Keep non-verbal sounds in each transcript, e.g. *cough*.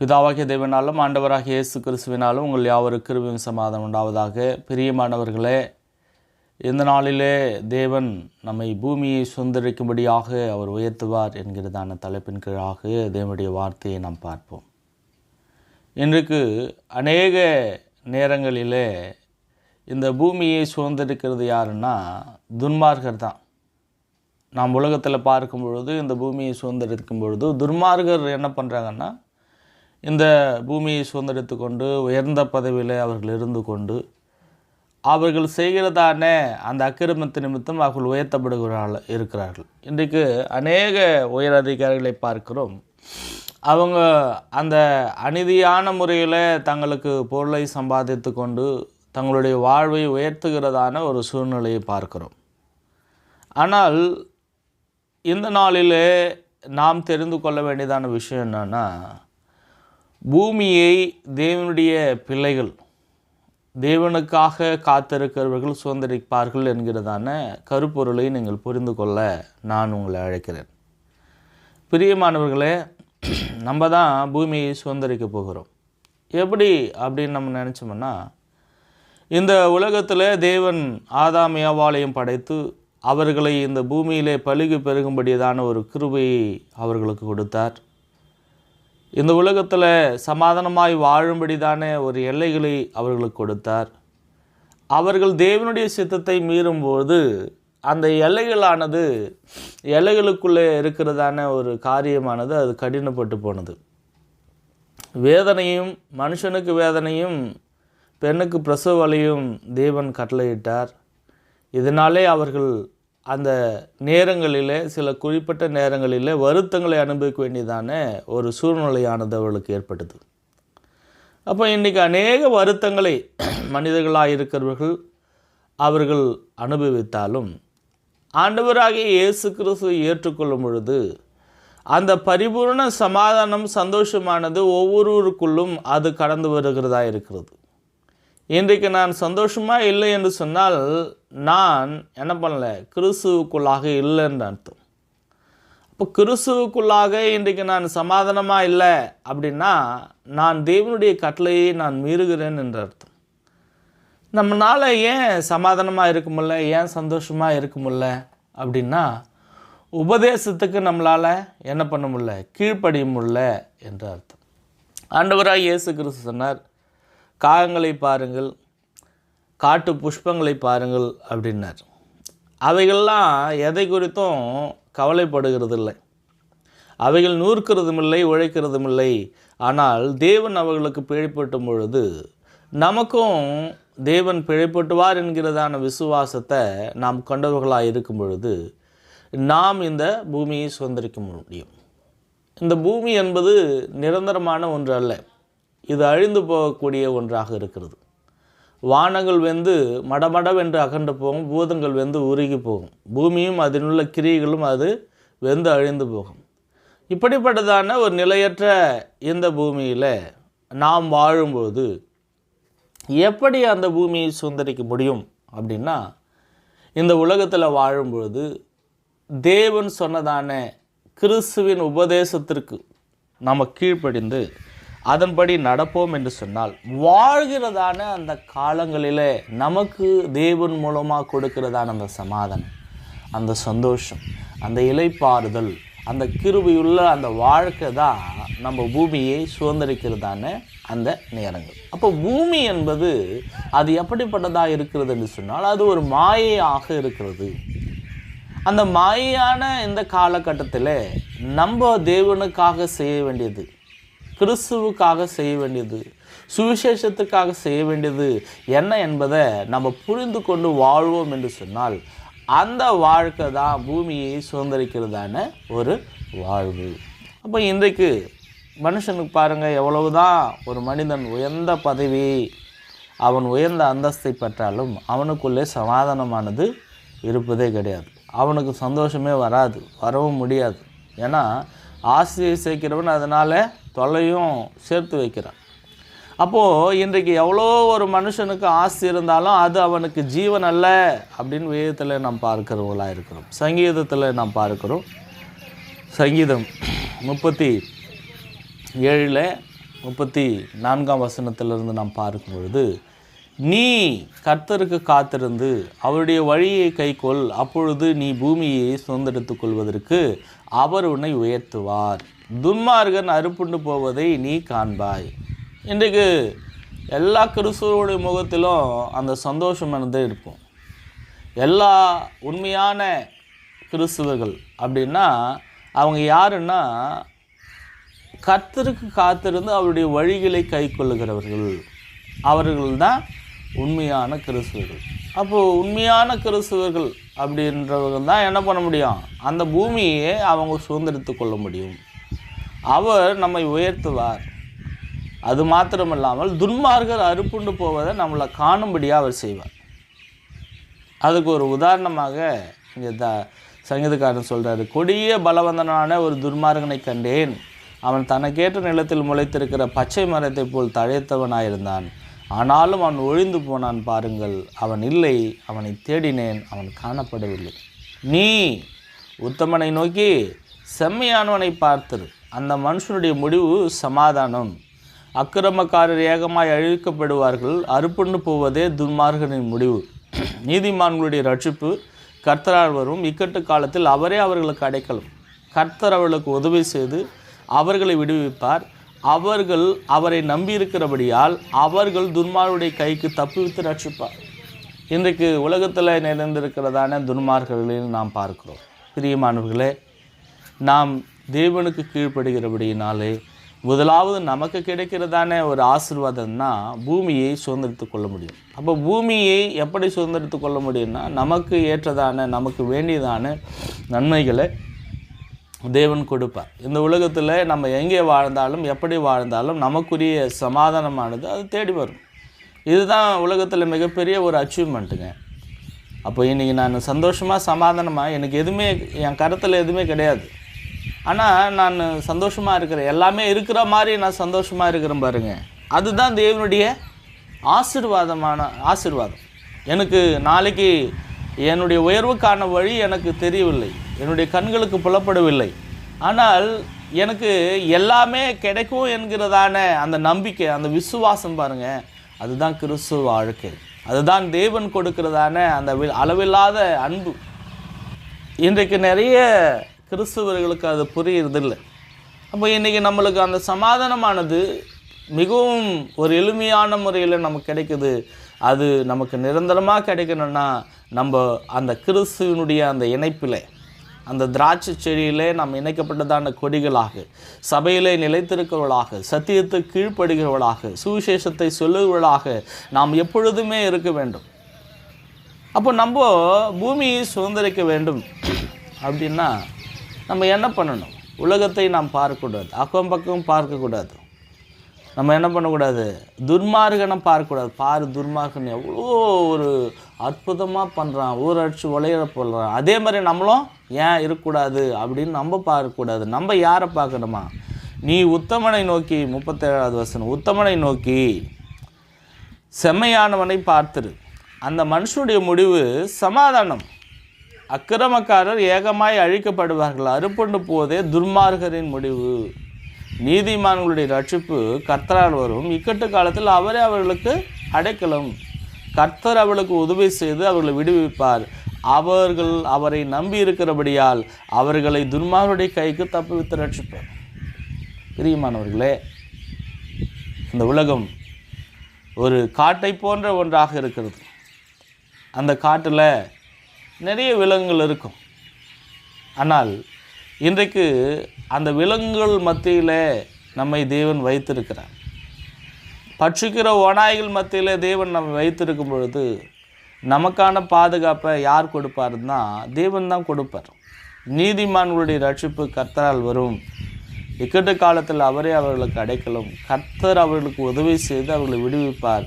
பிதாவாகிய தேவனாலும் ஆண்டவராகிய இயேசு கிறிஸ்துவினாலும் உங்கள் யாவருக்கு கிருபியும் சமாதானம் உண்டாவதாக. பிரியமானவர்களே இந்த நாளிலே தேவன் நம்மை பூமியை சுந்தரிக்கும்படியாக அவர் உயர்த்துவார் என்கிறதான தலைப்பின் கீழாக தேவனுடைய வார்த்தையை நாம் பார்ப்போம். இன்றைக்கு அநேக நேரங்களிலே இந்த பூமியை சுதந்திரிக்கிறது யாருன்னா துன்மார்கர் தான். நாம் உலகத்தில் பார்க்கும் பொழுது இந்த பூமியை சுதந்திரிக்கும் பொழுது துன்மார்கர் என்ன பண்ணுறாங்கன்னா இந்த பூமியை சுதந்திரத்து கொண்டு உயர்ந்த பதவியில் அவர்கள் இருந்து கொண்டு அவர்கள் செய்கிறதான அந்த அக்கிரமத்து நிமித்தம் அவர்கள் உயர்த்தப்படுகிறார்கள் இருக்கிறார்கள். இன்றைக்கு அநேக உயர் அதிகாரிகளை பார்க்கிறோம். அவங்க அந்த அநீதியான முறையில் தங்களுக்கு பொருளை சம்பாதித்து கொண்டு தங்களுடைய வாழ்வை உயர்த்துகிறதான ஒரு சூழ்நிலையை பார்க்கிறோம். ஆனால் இந்த நாளிலே நாம் தெரிந்து கொள்ள வேண்டியதான விஷயம் என்னென்னா பூமியை தேவனுடைய பிள்ளைகள் தேவனுக்காக காத்திருக்கிறவர்கள் சுதந்திரிப்பார்கள் என்கிறதான கருப்பொருளை நீங்கள் புரிந்து கொள்ள நான் உங்களை அழைக்கிறேன். பிரியமானவர்களே நம்ம தான் பூமியை சுதந்திரிக்க போகிறோம். எப்படி அப்படின்னு நம்ம நினச்சோம்னா இந்த உலகத்தில் தேவன் ஆதாம் படைத்து அவர்களை இந்த பூமியிலே பழுகி பெருகும்படியதான ஒரு கிருபையை அவர்களுக்கு கொடுத்தார். இந்த உலகத்தில் சமாதானமாய் வாழும்படிதான ஒரு எல்லைகளை அவர்களுக்கு கொடுத்தார். அவர்கள் தேவனுடைய சித்தத்தை மீறும்போது அந்த எல்லைகளானது எல்லைகளுக்குள்ளே இருக்கிறதான ஒரு காரியமானது அது கடினப்பட்டு போனது. வேதனையும் மனுஷனுக்கு வேதனையும் பெண்ணுக்கு பிரசவ வலியும் தேவன் கட்டளையிட்டார். இதனாலே அவர்கள் அந்த நேரங்களிலே சில குறிப்பிட்ட நேரங்களிலே வருத்தங்களை அனுபவிக்க வேண்டியதான ஒரு சூழ்நிலையானது அவர்களுக்கு ஏற்பட்டது. அப்போ இன்றைக்கி அநேக வருத்தங்களை *clears throat* மனிதர்களாக இருக்கிறவர்கள் அவர்கள் அனுபவித்தாலும் ஆண்டவராகிய இயேசு கிறிஸ்து ஏற்றுக்கொள்ளும் பொழுது அந்த பரிபூர்ண சமாதானம் சந்தோஷமானது ஒவ்வொருவருக்குள்ளும் அது கடந்து வருகிறதா இருக்கிறது. இன்றைக்கு நான் சந்தோஷமாக இல்லை என்று சொன்னால் நான் என்ன பண்ணல கிறிஸ்துவுக்குள்ளாக இல்லைன்னு அர்த்தம். அப்போ கிறிஸ்துவுக்குள்ளாக இன்றைக்கு நான் சமாதானமாக இல்லை அப்படின்னா நான் தேவனுடைய கட்டளையை நான் மீறுகிறேன் என்ற அர்த்தம். நம்மளால் ஏன் சமாதானமாக இருக்க முடியல ஏன் சந்தோஷமாக இருக்க முடியல அப்படின்னா உபதேசத்துக்கு நம்மளால் என்ன பண்ண முடியல கீழ்ப்படிய முடியல என்ற அர்த்தம். ஆண்டவராக இயேசு கிறிஸ்து சொன்னார் காகங்களை பாருங்கள் காட்டு புஷ்பங்களை பாருங்கள் அப்படின்னார். அவைகள்லாம் எதை குறித்தும் கவலைப்படுகிறது இல்லை அவைகள் நூற்கிறதும் இல்லை உழைக்கிறதும் இல்லை ஆனால் தேவன் அவர்களுக்கு பிழைப்பட்டும் பொழுது நமக்கும் தேவன் பிழைப்பட்டுவார் என்கிறதான விசுவாசத்தை நாம் கொண்டவர்களாக இருக்கும் பொழுது நாம் இந்த பூமியை சுதந்திரிக்க முடியும். இந்த பூமி என்பது நிரந்தரமான ஒன்று அல்ல. இது அழிந்து போகக்கூடிய ஒன்றாக இருக்கிறது. வானங்கள் வெந்து மடமடவென்று அகன்று போகும் பூதங்கள் வெந்து உருகி போகும். பூமியும் அதிலுள்ள கிரியைகளும் அது வெந்து அழிந்து போகும். இப்படிப்பட்டதான ஒரு நிலையற்ற இந்த பூமியில் நாம் வாழும்போது எப்படி அந்த பூமியை சுந்தரிக்க முடியும் அப்படின்னா இந்த உலகத்தில் வாழும்பொழுது தேவன் சொன்னதான கிறிஸ்துவின் உபதேசத்திற்கு நம்ம கீழ்ப்படிந்து அதன்படி நடப்போம் என்று சொன்னால் வாழ்கிறதான அந்த காலங்களிலே நமக்கு தேவன் மூலமாக கொடுக்கிறதான அந்த சமாதானம் அந்த சந்தோஷம் அந்த இலைப்பாறுதல் அந்த கிருபியுள்ள அந்த வாழ்க்கை தான் நம்ம பூமியை சுதந்திரிக்கிறதான அந்த நேரங்கள். அப்போ பூமி என்பது அது எப்படிப்பட்டதாக இருக்கிறது என்று சொன்னால் அது ஒரு மாயையாக இருக்கிறது. அந்த மாயான இந்த காலகட்டத்தில் நம்ம தேவனுக்காக செய்ய வேண்டியது கிறிஸ்துவுக்காக செய்ய வேண்டியது சுவிசேஷத்துக்காக செய்ய வேண்டியது என்ன என்பதை நம்ம புரிந்து கொண்டு வாழ்வோம் என்று சொன்னால் அந்த வாழ்க்கை தான் பூமியை சுதந்திரிக்கிறதான ஒரு வாழ்வு. அப்போ இன்றைக்கு மனுஷனுக்கு பாருங்கள் எவ்வளவு தான் ஒரு மனிதன் உயர்ந்த பதவி அவன் உயர்ந்த அந்தஸ்தை பெற்றாலும் அவனுக்குள்ளே சமாதானமானது இருப்பதே கிடையாது. அவனுக்கு சந்தோஷமே வராது வரவும் முடியாது. ஏன்னா ஆசையை சேர்க்கிறவன் அதனால் தொல்லையும் சேர்த்து வைக்கிறான். அப்போது இன்றைக்கு எவ்வளோ ஒரு மனுஷனுக்கு ஆசை இருந்தாலும் அது அவனுக்கு ஜீவன் அல்ல அப்படின்னு வேதத்தில் நாம் பார்க்கிறவங்களாக இருக்கிறோம். சங்கீதத்தில் நாம் பார்க்கிறோம். சங்கீதம் முப்பத்தி ஏழில் முப்பத்தி நான்காம் வசனத்திலிருந்து நாம் பார்க்கும் பொழுது நீ கர்த்தருக்கு காத்திருந்து அவருடைய வழியை கைக்கொள். அப்பொழுது நீ பூமியை சுதந்திரத்துக் கொள்வதற்கு அவர் உன்னை உயர்த்துவார். துன்மார்கன் அறுப்புண்டு போவதை நீ காண்பாய். இன்றைக்கு எல்லா கிறிஸ்துவோடைய முகத்திலும் அந்த சந்தோஷமானது இருக்கும். எல்லா உண்மையான கிறிஸ்துவர்கள் அப்படின்னா அவங்க யாருன்னா கர்த்தருக்கு காத்திருந்து அவருடைய வழிகளை கை கொள்ளுகிறவர்கள் அவர்கள் தான் உண்மையான கிறிஸ்துவர்கள். அப்போது உண்மையான கிறிஸ்துவர்கள் அப்படின்றவங்க தான் என்ன பண்ண முடியும்? அந்த பூமியை அவங்க சுதந்திரித்து கொள்ள முடியும். அவர் நம்மை உயர்த்துவார். அது மாத்திரமில்லாமல் துன்மார்கர் அறுப்புண்டு போவதை நம்மளை காணும்படியாக அவர் செய்வார். அதுக்கு ஒரு உதாரணமாக இங்கே த சங்கீதக்காரன் சொல்கிறாரு கொடிய பலவந்தனான ஒரு துர்மார்கனை கண்டேன். அவன் தனக்கேற்ற நிலத்தில் முளைத்திருக்கிற பச்சை மரத்தைப் போல் தழைத்தவனாயிருந்தான். ஆனாலும் அவன் ஒழிந்து போனான் பாருங்கள். அவன் இல்லை அவனை தேடினேன் அவன் காணப்படவில்லை. நீ உத்தமனை நோக்கி செம்மையானவனை பார்த்திரு. அந்த மனுஷனுடைய முடிவு சமாதானம். அக்கிரமக்காரர் ஏகமாய் அழிக்கப்படுவார்கள். அறுப்புண்டு போவதே துன்மார்கனின் முடிவு. நீதிமான்களுடைய ரட்சிப்பு கர்த்தரால் வரும். இக்கட்டு காலத்தில் அவரே அவர்களுக்கு அடைக்கலும். கர்த்தர் அவர்களுக்கு உதவி செய்து அவர்களை விடுவிப்பார். அவர்கள் அவரை நம்பியிருக்கிறபடியால் அவர்கள் துன்மாருடைய கைக்கு தப்புவித்து ரட்சிப்பார் இன்றைக்கு உலகத்தில் நிறைந்திருக்கிறதான துன்மார்கர்களையும் நாம் பார்க்கிறோம். பிரியமானவர்களே நாம் தேவனுக்கு கீழ்ப்படுகிறபடியினாலே முதலாவது நமக்கு கிடைக்கிறதான ஒரு ஆசீர்வாதம்னா பூமியை சுதந்திரித்து கொள்ள முடியும். அப்போ பூமியை எப்படி சுதந்திரித்து கொள்ள முடியும்னா நமக்கு ஏற்றதான நமக்கு வேண்டியதான நன்மைகளை தேவன் கொடுப்பார் இந்த உலகத்தில் நம்ம எங்கே வாழ்ந்தாலும் எப்படி வாழ்ந்தாலும் நமக்குரிய சமாதானமானது அது தேடி வரும். இதுதான் உலகத்தில் மிகப்பெரிய ஒரு அச்சீவ்மெண்ட்டுங்க அப்போ இன்றைக்கி நான் சந்தோஷமாக சமாதானமாக எனக்கு எதுவுமே என் கருத்தில் எதுவுமே கிடையாது. ஆனால் நான் சந்தோஷமாக இருக்கிறேன் எல்லாமே இருக்கிற மாதிரி நான் சந்தோஷமாக இருக்கிறேன் பாருங்க. அதுதான் தேவனுடைய ஆசிர்வாதமான ஆசீர்வாதம். எனக்கு நாளைக்கு என்னுடைய உயர்வுக்கான வழி எனக்கு தெரியவில்லை. என்னுடைய கண்களுக்கு புலப்படவில்லை. ஆனால் எனக்கு எல்லாமே கிடைக்கும் என்கிறதான அந்த நம்பிக்கை அந்த விசுவாசம் பாருங்க அதுதான் கிறிஸ்துவ வாழ்க்கை. அதுதான் தேவன் கொடுக்கிறதான அந்த அளவில்லாத அன்பு. இன்றைக்கு நிறைய கிறிஸ்துவர்களுக்கு அது புரியறதில்லை. அப்போ இன்றைக்கி நம்மளுக்கு அந்த சமாதானமானது மிகவும் ஒரு எளிமையான முறையில் நமக்கு கிடைக்குது. அது நமக்கு நிரந்தரமாக கிடைக்கணும்னா நம்ம அந்த கிறிஸ்துவனுடைய அந்த இணைப்பில் அந்த திராட்சை செடியிலே நாம் இணைக்கப்பட்டதான கொடிகளாக சபையிலே நிலைத்திருக்கிறவர்களாக சத்தியத்தை கீழ்ப்படுகிறவர்களாக சுவிசேஷத்தை சொல்லுகிறவர்களாக நாம் எப்பொழுதுமே இருக்க வேண்டும். அப்போ நம்ம பூமியை சுதந்திரிக்க வேண்டும். அப்படின்னா நம்ம என்ன பண்ணணும்? உலகத்தை நாம் பார்க்கக்கூடாது. அக்கம் பக்கம் பார்க்கக்கூடாது. நம்ம என்ன பண்ணக்கூடாது? துர்மார்கனை பார்க்கக்கூடாது. பாரு துர்மார்கன் எவ்வளோ ஒரு அற்புதமாக பண்ணுறான் ஊரடிச்சு உலையிற போடுறான். அதே மாதிரி நம்மளும் ஏன் இருக்கக்கூடாது அப்படின்னு நம்ம பார்க்கக்கூடாது. நம்ம யாரை பார்க்கணுமா? நீ உத்தமனை நோக்கி முப்பத்தேழாவது வசனம் உத்தமனை நோக்கி செம்மையானவனை பார்த்துரு. அந்த மனுஷனுடைய முடிவு சமாதானம். அக்கிரமக்காரர் ஏகமாய் அழிக்கப்படுவார்கள். அறுப்புண்டு போதே துர்மார்கரின் முடிவு. நீதிமான்களுடைய ரட்சிப்பு கர்த்தரால் வரும். இக்கட்டு காலத்தில் அவரே அவர்களுக்கு அடைக்கலம். கர்த்தர் அவளுக்கு உதவி செய்து அவர்களை விடுவிப்பார். அவர்கள் அவரை நம்பி இருக்கிறபடியால் அவர்களை துன்மாருடைய கைக்கு தப்புவித்து ரட்சிப்பார் பிரியமானவர்களே இந்த உலகம் ஒரு காட்டை போன்ற ஒன்றாக இருக்கிறது. அந்த காட்டில் நிறைய விலங்குகள் இருக்கும். ஆனால் இன்றைக்கு அந்த விலங்குகள் மத்தியில் நம்மை தேவன் வைத்திருக்கிறார். பட்சிக்கிற ஓநாய்கள் மத்தியில் தேவன் நம்ம வைத்திருக்கும் பொழுது நமக்கான பாதுகாப்பை யார் கொடுப்பாருன்னா தேவன் தான் கொடுப்பார். நீதிமான்களுடைய ரட்சிப்பு கர்த்தரால் வரும். இக்கட்டு காலத்தில் அவரே அவர்களுக்கு அடைக்கலும். கர்த்தர் அவர்களுக்கு உதவி செய்து அவர்களை விடுவிப்பார்.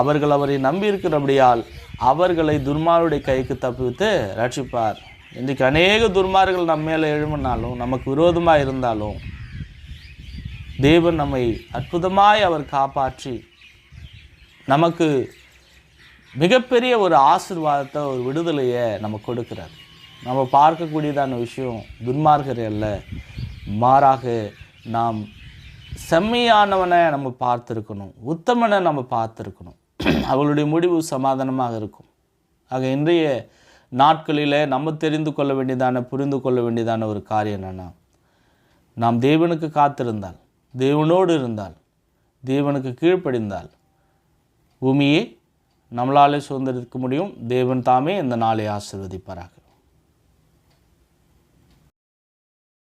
அவர்கள் அவரை நம்பியிருக்கிறபடியால் அவர்களை துர்மாருடைய கைக்கு தப்பிவித்து ரட்சிப்பார் இன்றைக்கு அநேக துர்மார்கள் நம்ம மேலே எழுமினாலும் நமக்கு விரோதமாக இருந்தாலும் தேவன் நம்மை அற்புதமாய் அவர் காப்பாற்றி நமக்கு மிகப்பெரிய ஒரு ஆசீர்வாதத்தை ஒரு விடுதலையை நம்ம கொடுக்குறாரு. நம்ம பார்க்கக்கூடியதான விஷயம் துன்மார்கர் அல்ல. மாறாக நாம் செம்மையானவனை நம்ம பார்த்துருக்கணும். உத்தமனை நம்ம பார்த்துருக்கணும். அவளுடைய முடிவு சமாதானமாக இருக்கும். ஆக இன்றைய நாட்களில் நம்ம தெரிந்து கொள்ள வேண்டியதான புரிந்து கொள்ள வேண்டியதான ஒரு காரியம் என்னென்னா நாம் தேவனுக்கு காத்திருந்தால் தேவனோடு இருந்தால் தேவனுக்கு கீழ்ப்படிந்தால் பூமியை நம்மளாலே சுதந்திரிக்க முடியும். தேவன் தாமே இந்த நாளை ஆசிர்வதிப்பாராக.